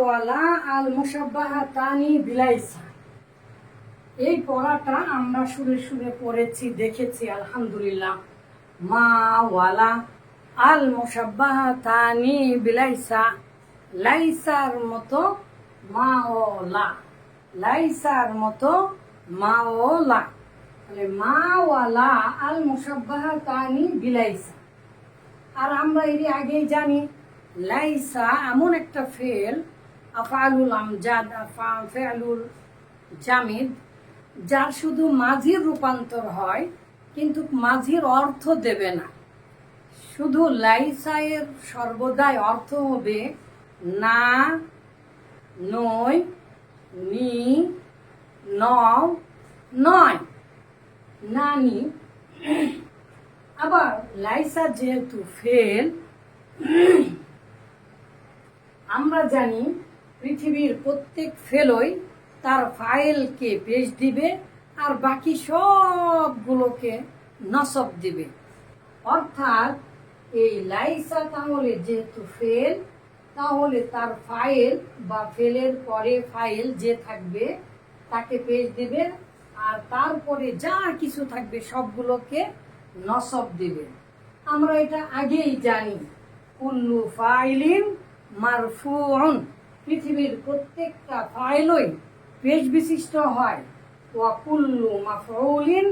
ওয়ালা আল বিলাইসা। এই পড়াটা আমরা সুরে সুরে পড়েছি, দেখেছি, আলহামদুলিল্লাহ। মা ওয়ালা আল মুসাব্বাহাতানি বিলাইসা। লাইসার মতো মা ও লা লাইসার মতো মা ও লা মা ওয়ালা আল বিলাইসা। আর আমরা এর আগেই জানি, লাইসা এমন একটা ফেল আফালুল আমজাদ আফা- ফেলুল জামিদ, যার শুধু মাঝির রূপান্তর হয়, কিন্তু মাঝির অর্থ দেবে না। শুধু লাইসায়ের সর্বদাই অর্থ হবে না, নয়, নি, নও, নয়। নানি, আবার লাইসা যেহেতু ফেল, আমরা জানি পৃথিবীর প্রত্যেক ফেলই তার ফাইলকে পেশ দিবে আর বাকি সবগুলোকে নসব দিবে। অর্থাৎ এই লাইসা তাহলে যেহেতু ফেল, তাহলে তার ফাইল বা ফেলের পরে ফাইল যে থাকবে তাকে পেজ দিবে আর তারপরে যা কিছু থাকবে সবগুলোকে নসব দিবে। আমরা এটা আগেই জানি। কুল্লু ফাইলিন মারফুউন। পৃথিবীর প্রত্যেকটা ফাইলই পেশ বিশিষ্ট হয়। ওয়া কুল্লু মাফউলিন,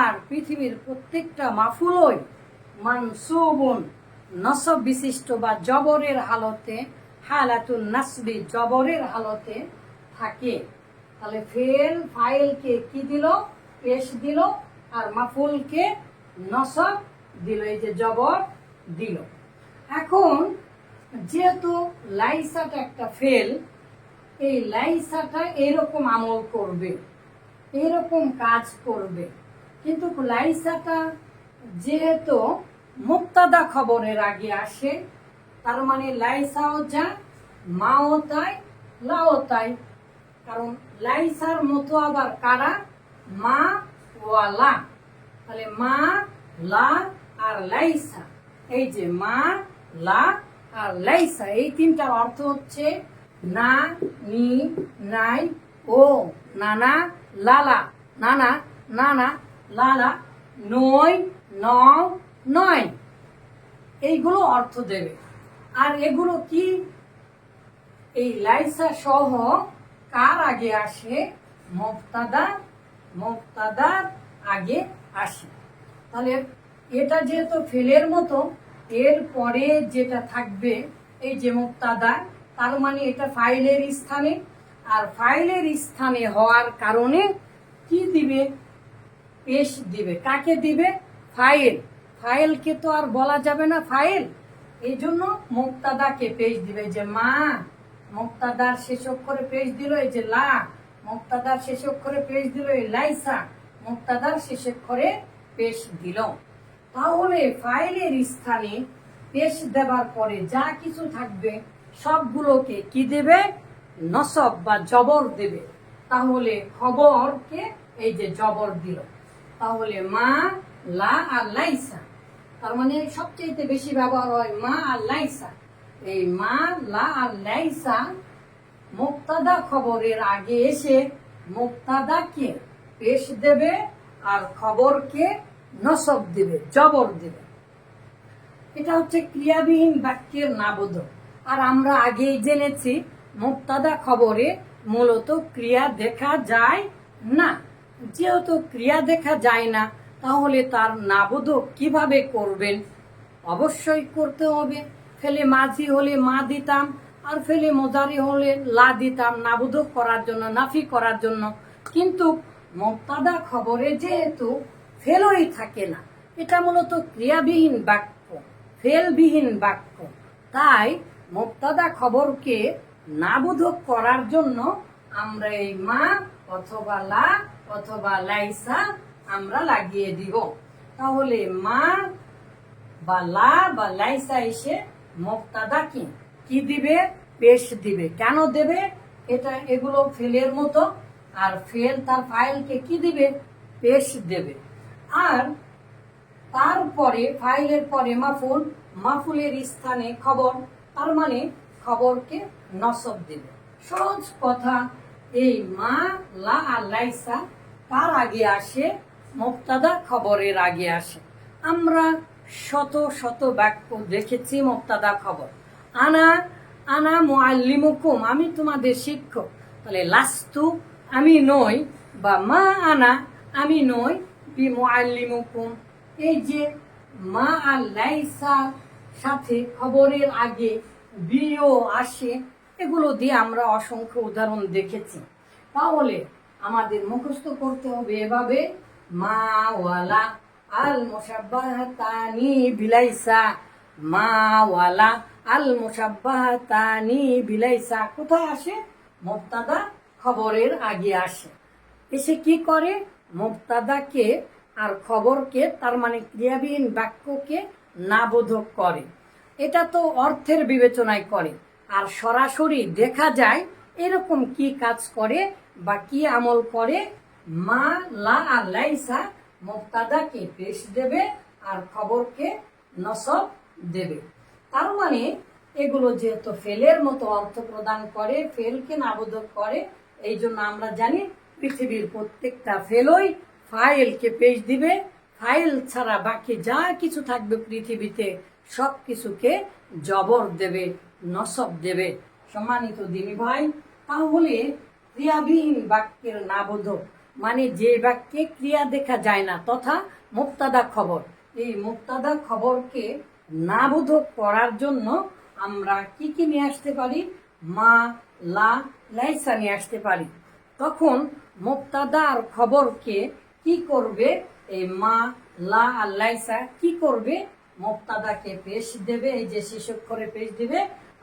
আর পৃথিবীর প্রত্যেকটা মাফুলই মানসুবুন, নসব বিশিষ্ট বা জবরের হালতে, হালাতুন নাসবি জবরের হালতে থাকে। তাহলে ফেল ফাইলকে কি দিল? পেশ দিল, আর মাফুলকে নসব দিল, এই যে জবর দিল। এখন যেহেতু লাইসাটা একটা ফেল এই লাইসাটা এরকম আমল করবে, এরকম কাজ করবে। কিন্তু লাইসাটা যেহেতু মুক্তাদা খবরের আগে আসে, তার মানে লাইসাও যা মাও তাই, লাও তাই। কারণ লাইসার মতো আবার কারা? মা ওয়ালা তাহলে মা, লা আর লাইসা। এই যে মা, লা আর লাইসা, এই তিনটার অর্থ হচ্ছে না, নি, নাই, ও, নানা, লালা, নানা নানা, লালা, নয় ন নয়। এইগুলো অর্থ দেবে। আর এগুলো কি? এই লাইসা সহ কার আগে আসে? মুক্তাদা মুক্তাদার আগে আসে। তাহলে এটা যেহেতু ফেলের মতো এর পরে যেটা থাকবে, এই যে মুক্তাদা, তার মানে এটা ফাইলের স্থানে। আর ফাইলের স্থানে হওয়ার কারণে কি দিবে? পেশ দিবে। কাকে দিবে? ফাইল। ফাইলকে তো আর বলা যাবে না ফাইল। এই জন্য মুক্তাদাকে পেশ দিবে। যে মা, মুক্তাদার শেষ অক্ষরে পেশ দিল, এই যে লা, মুক্তাদার শেষ অক্ষরে পেশ দিল, এই লাইসা, মুক্তাদার শেষ অক্ষরে পেশ দিল। তাহলে ফাইলের স্থানে পেশ দেবার পরে যা কিছু থাকবে, সবগুলোকে কি দেবে? নসব বা জবর দেবে। তাহলে খবরকে এই যে জবর দিল। তাহলে মা, লা আর লাইসা। তার মানে সবচেয়ে বেশি ব্যবহার হয় মা আর লাইসা। এই মা, লা আর লাইসা মুক্তাদা খবরের আগে এসে মুক্তাদাকে পেশ দেবে আর খবরকে নসব দেবে, জবর দেবে। এটা হচ্ছে ক্রিয়াবিহীন বাক্যের নাবোধক আর আমরা আগেই জেনেছি, মুক্তাদা খবরে মূলত ক্রিয়া দেখা যায় না। যেহেতু ক্রিয়া দেখা যায় না, তাহলে তার নাবোধক কীভাবে করবেন? অবশ্যই করতে হবে। ফেলে মাঝি হলে মা দিতাম, আর ফেলে মোজারি হলে লা দিতাম নাবোধক করার জন্য, নাফি করার জন্য। কিন্তু মুক্তাদা খবরে যেহেতু ফেলই থাকে না। এটা মূলত ক্রিয়াবিহীন বাক্য, ফেলবিহীন বাক্য। তাই মুক্তাদা খবরকে নাবোধক করার জন্য আমরা এই মা অথবা লা অথবা লাইসা আমরা লাগিয়ে দিব। তাহলে মা বা লা বা লাইসা এসে মুক্তাদা কি? কি দিবে? পেশ দিবে। কেন দেবে? এটা এগুলো ফেলের মতো। আর ফেল তার ফাইলকে কি দিবে? পেশ দেবে। আর তারপরে, ফাইলের পরে মাফুল, মাফুলের স্থানে খবর, তার মানে খবরকে নসব দেবে সহজ কথা, এই মা লা লাইসা তার আগে আসে, মুক্তাদা খবরের আগে আসে। আমরা শত শত বাক্য দেখেছি মুক্তাদা খবর। আনা আনা মুআল্লিমুকুম, আমি তোমাদের শিক্ষক। তাহলে, লাস্তু, আমি নই, বা মা আনা, আমি নই বি মুআল্লিমুকুম এই যে মা আর সাথে খবরের আগে বিও আসে, এগুলো দিয়ে আমরা অসংখ্য উদাহরণ দেখেছি। তাহলে আমাদের মুখস্থ করতে হবে এভাবে, মা ওয়ালা আল মুসাব্বাহাতানি বিলাইসা। মা ওয়ালা আল মুসাব্বাহাতানি বিলাইসা কোথায় আসে? মুক্তাদা খবরের আগে আসে। এসে কি করে? মুক্তাদাকে আর খবরকে, তার মানে ক্রিয়াবিহীন বাক্যকে নাবোধক করে। এটা তো অর্থের বিবেচনায় করে। আর সরাসরি দেখা যায় এরকম কি কাজ করে বা কি আমল করে, মা লা আর লাইসা মুক্তাদাকে পেশ দেবে আর খবরকে নসব দেবে। তার মানে এগুলো যেহেতু ফেলের মতো অর্থ প্রদান করে, ফেলকে নাবোধক করে এই জন্য আমরা জানি পৃথিবীর প্রত্যেকটা ফেলই ফাইলকে পেশ দিবে। ফাইল ছাড়া বাকি যা কিছু থাকবে পৃথিবীতে সব কিছুকে জবর দেবে, নসব দেবে। সম্মানিত দিনী ভাই, তাহলে ক্রিয়াবিহীন বাক্যের নাবোধক মানে যে বাক্যে ক্রিয়া দেখা যায় না, তথা মুক্তাদা খবর। এই মুক্তাদা খবরকে নাবোধক করার জন্য আমরা কি কি নিয়ে আসতে পারি? মা লা লাইসা নিয়ে আসতে পারি। তখন মোক্তাদার খবরকে কি করবে? এই মা লা আর লাইসা কি করবে? মুক্তাদাকে পেশ দেবে, এই যে শেষক করে পেশ দেবে,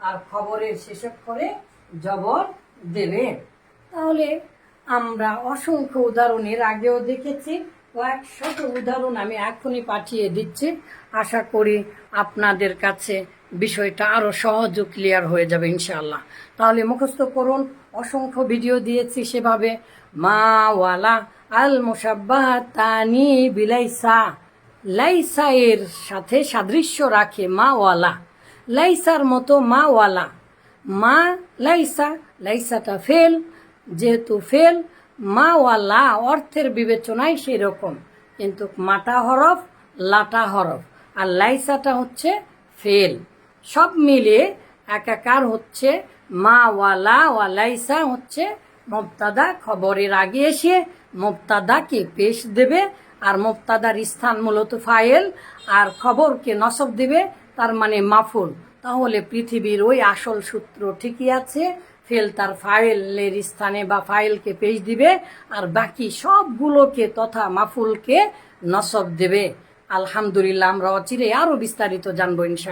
আর খবরের শেষক করে জবর দেবে। তাহলে আমরা অসংখ্য উদাহরণের আগেও দেখেছি কয়েক শত উদাহরণ আমি এখনই পাঠিয়ে দিচ্ছি। আশা করি আপনাদের কাছে বিষয়টা আরও সহজ ক্লিয়ার হয়ে যাবে ইনশাআল্লাহ। তাহলে মুখস্থ করুন, অসংখ্য ভিডিও দিয়েছি সেভাবে। মা ওয়ালা আল মুসাব্বাহ তানি বিলাইসা, লাইসা এর সাথে সাদৃশ্য রাখে মা ওয়ালা। লাইসার মতো মা ওয়ালা। মা লাইসা, লাইসাটা ফেল যেহেতু ফেল মা ওয়ালা অর্থের বিবেচনায় সেরকম। কিন্তু মাটা হরফ, লাটা হরফ। আর লাইসাটা হচ্ছে ফেল। সব মিলে একাকার হচ্ছে মা ওয়ালা ওয়ালাইসা হচ্ছে মুবতাদা খবরের আগে এসে মুবতাদাকে পেশ দেবে আর মুবতাদার স্থান মূলত ফাইল আর খবরকে নসব দেবে, তার মানে মাফুল। তাহলে পৃথিবীর ওই আসল সূত্র ঠিকই আছে ফেল তার ফাইলের স্থানে বা ফাইলকে পেজ দিবে, আর বাকি সবগুলোকে তথা মাফুলকে নসব দেবে। আলহামদুলিল্লাহ, আমরা অচিরে আরও বিস্তারিত জানব, ইনশাআল্লাহ।